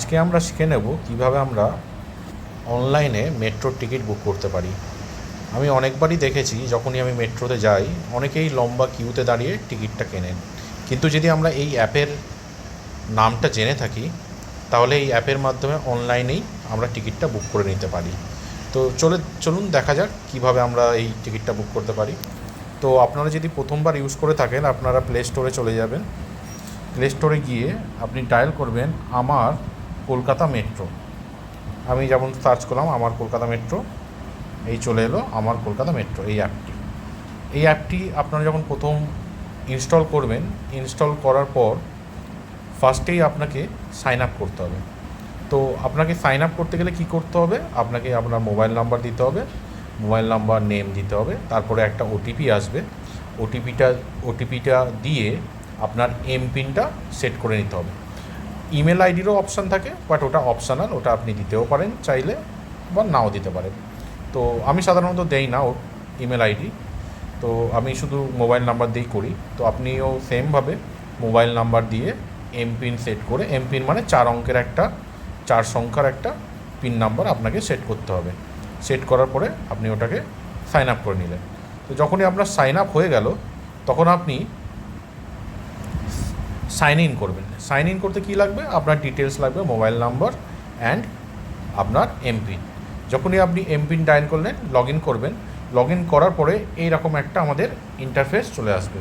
আজকে আমরা শিখে নেব কীভাবে আমরা অনলাইনে মেট্রোর টিকিট বুক করতে পারি। আমি অনেকবারই দেখেছি, যখনই আমি মেট্রোতে যাই, অনেকেই লম্বা কিউতে দাঁড়িয়ে টিকিটটা কেনেন। কিন্তু যদি আমরা এই অ্যাপের নামটা জেনে থাকি, তাহলে এই অ্যাপের মাধ্যমে অনলাইনেই আমরা টিকিটটা বুক করে নিতে পারি। তো চলে, চলুন দেখা যাক কীভাবে আমরা এই টিকিটটা বুক করতে পারি। তো আপনারা যদি প্রথমবার ইউজ করে থাকেন, আপনারা প্লে স্টোরে চলে যাবেন। প্লে স্টোরে গিয়ে আপনি ডায়াল করবেন, আমার কলকাতা মেট্রো। আমি যেমন সার্চ করলাম, আমার কলকাতা মেট্রো, এই চলে এলো আমার কলকাতা মেট্রো, এই অ্যাপটি এই অ্যাপটি আপনারা যখন প্রথম ইনস্টল করবেন ইনস্টল করার পর ফার্স্টেই আপনাকে সাইন আপ করতে হবে। তো আপনাকে সাইন আপ করতে গেলে কি করতে হবে? আপনাকে আপনার মোবাইল নাম্বার দিতে হবে মোবাইল নাম্বার নেম দিতে হবে, তারপরে একটা ওটিপি আসবে। ওটিপিটা ওটিপিটা দিয়ে আপনার এমপিনটা সেট করে নিতে হবে। ইমেল আইডিরও অপশান থাকে বাট ওটা অপশানাল ওটা আপনি দিতেও পারেন চাইলে, বা নাও দিতে পারেন। তো আমি সাধারণত দেই না ওর ইমেল আইডি তো আমি শুধু মোবাইল নাম্বার দিয়েই করি। তো আপনিও সেমভাবে মোবাইল নাম্বার দিয়ে এমপিন সেট করে এমপিন মানে চার অঙ্কের একটা, চার সংখ্যার একটা পিন নাম্বার আপনাকে সেট করতে হবে। সেট করার পরে আপনি ওটাকে সাইন আপ করে নিলেন। তো যখনই আপনার সাইন আপ হয়ে গেল, তখন আপনি সাইন ইন করবেন। সাইন ইন করতে কী লাগবে? আপনার ডিটেলস লাগবে মোবাইল নাম্বার অ্যান্ড আপনার এমপিন যখনই আপনি এমপিন ডায়াল করলেন লগ ইন করবেন। লগ ইন করার পরে এইরকম একটা আমাদের ইন্টারফেস চলে আসবে।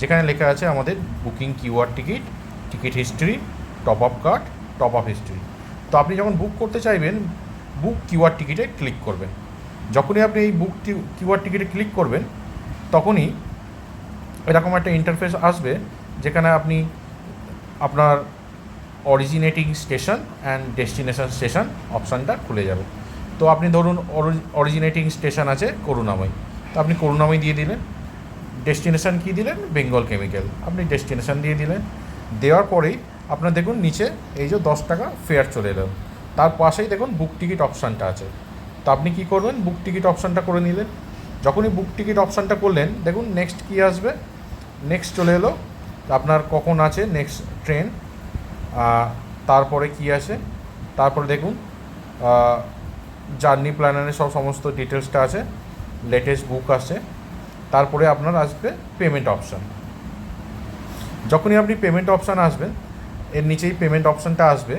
যেখানে লেখা আছে আমাদের booking QR ticket ticket history top up card top up history তো আপনি যখন বুক করতে চাইবেন বুক কিউআর টিকিটে ক্লিক করবেন। যখনই আপনি এই বুক কিউআর টিকিটে ক্লিক করবেন, তখনই এরকম একটা ইন্টারফেস আসবে, যেখানে আপনি আপনার originating station and destination station অপশানটা খুলে যাবে। তো আপনি ধরুন অরিজিনেটিং স্টেশন আছে করুণাময়। তো আপনি করুণাময় দিয়ে দিলেন। ডেস্টিনেশন কী দিলেন? বেঙ্গল কেমিক্যাল আপনি ডেস্টিনেশন দিয়ে দিলেন। দেওয়ার পরেই আপনার দেখুন নিচে এই যে দশ টাকা ফেয়ার চলে এলো। তার পাশেই দেখুন বুক টিকিট অপশানটা আছে। তো আপনি কী করবেন? বুক টিকিট অপশানটা করে নিলেন। যখনই বুক টিকিট অপশানটা করলেন, দেখুন নেক্সট কী আসবে? নেক্সট চলে এলো আপনার কখন আছে নেক্সট ট্রেন তারপরে কি আছে? তারপরে দেখুন জার্নি প্ল্যানারে সব সমস্ত ডিটেলসটা আছে লেটেস্ট বুক আছে, তারপরে আপনার আসবে পেমেন্ট অপশান যখনই আপনি পেমেন্ট অপশান আসবেন, এর নিচেই পেমেন্ট অপশানটা আসবে,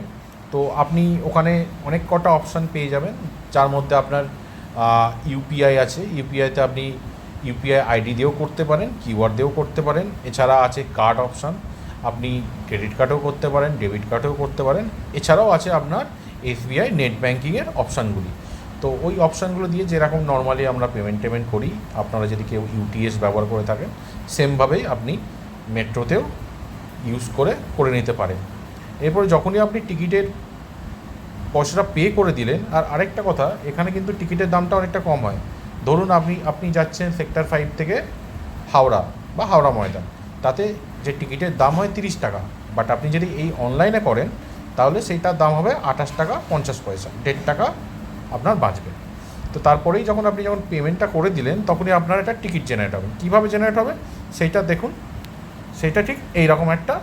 তো আপনি ওখানে অনেক কটা অপশান পেয়ে যাবেন, যার মধ্যে আপনার ইউপিআই আছে ইউপিআইতে আপনি ইউপিআই আইডি দিয়েও করতে পারেন কিউআর দিয়েও করতে পারেন। এছাড়া আছে কার্ড অপশান। আপনি ক্রেডিট কার্ডেও করতে পারেন, ডেবিট কার্ডেও করতে পারেন। এছাড়াও আছে আপনার এসবিআই নেট ব্যাঙ্কিংয়ের অপশানগুলি। তো ওই অপশানগুলো দিয়ে যেরকম নর্মালি আমরা পেমেন্ট টেমেন্ট করি, আপনারা যদি কেউ ইউটিএস ব্যবহার করে থাকেন, সেমভাবেই আপনি মেট্রোতেও ইউজ করে করে নিতে পারেন। এরপরে যখনই আপনি টিকিটের পয়সাটা পে করে দিলেন, আর আরেকটা কথা, এখানে কিন্তু টিকিটের দামটা অনেকটা কম হয়। ধরুন আপনি আপনি যাচ্ছেন সেক্টর ফাইভ থেকে হাওড়া বা হাওড়া ময়দান। তাতে যে টিকিটের দাম হয় তিরিশ টাকা বাট আপনি যদি এই অনলাইনে করেন, তাহলে সেইটার দাম হবে আঠাশ টাকা পঞ্চাশ পয়সা, দেড় টাকা আপনার বাঁচবে। তো তারপরেই যখন আপনি যখন পেমেন্টটা করে দিলেন, তখনই আপনার একটা টিকিট জেনারেট হবে। কীভাবে জেনারেট হবে? সেইটা দেখুন, সেইটা ঠিক এই রকম একটা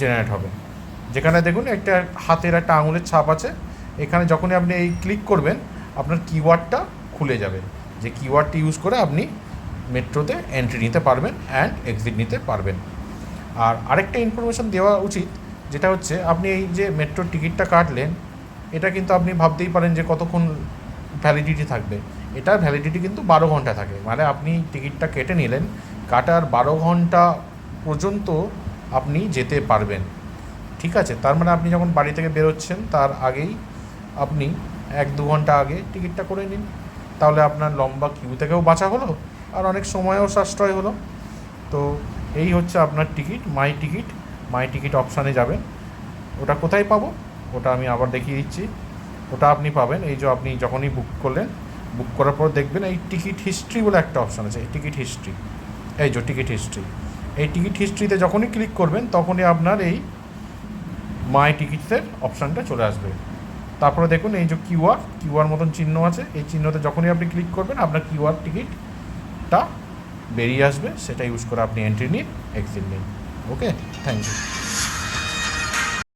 জেনারেট হবে। যেখানে দেখুন একটা হাতের একটা আঙুলের ছাপ আছে, এখানে যখনই আপনি এই ক্লিক করবেন, আপনার কিওয়ার্ডটা খুলে যাবে। যে কিওয়ার্ডটি ইউজ করে আপনি মেট্রোতে এন্ট্রি নিতে পারবেন অ্যান্ড এক্সিট নিতে পারবেন। আর আরেকটা ইনফরমেশান দেওয়া উচিত, যেটা হচ্ছে আপনি এই যে মেট্রোর টিকিটটা কাটলেন, এটা কিন্তু আপনি ভাবতেই পারেন যে কতক্ষণ ভ্যালিডিটি থাকবে। এটার ভ্যালিডিটি কিন্তু বারো ঘণ্টা থাকে। মানে আপনি টিকিটটা কেটে নিলেন, কাটার বারো ঘণ্টা পর্যন্ত আপনি যেতে পারবেন। ঠিক আছে? তার মানে আপনি যখন বাড়ি থেকে বেরোচ্ছেন, তার আগেই আপনি এক দু ঘণ্টা আগে টিকিটটা করে নিন। তাহলে আপনার লম্বা কিউ থেকেও বাঁচা হলো আর অনেক সময়ও সাশ্রয় হলো। তো এই হচ্ছে আপনার ticket, my ticket. My ticket অপশানে যাবেন। ওটা কোথায় পাবো? ওটা আমি আবার দেখিয়ে দিচ্ছি। ওটা আপনি পাবেন। এই যে আপনি যখনই বুক করলেন বুক করার পর দেখবেন এই টিকিট হিস্ট্রি বলে একটা অপশান আছে, এই টিকিট হিস্ট্রি এই যে টিকিট হিস্ট্রি এই টিকিট হিস্ট্রিতে যখনই ক্লিক করবেন, তখনই আপনার এই মাই টিকিটসের অপশানটা চলে আসবে। তারপরে দেখুন এই যে কিউআর কিউআর মতন চিহ্ন আছে। এই চিহ্নতে যখনই আপনি ক্লিক করবেন, আপনার কিউআর টিকিটটা বেরিয়ে আসবে। সেটা ইউজ করে আপনি এন্ট্রি নিন এক্সিট নিন। Okay thank you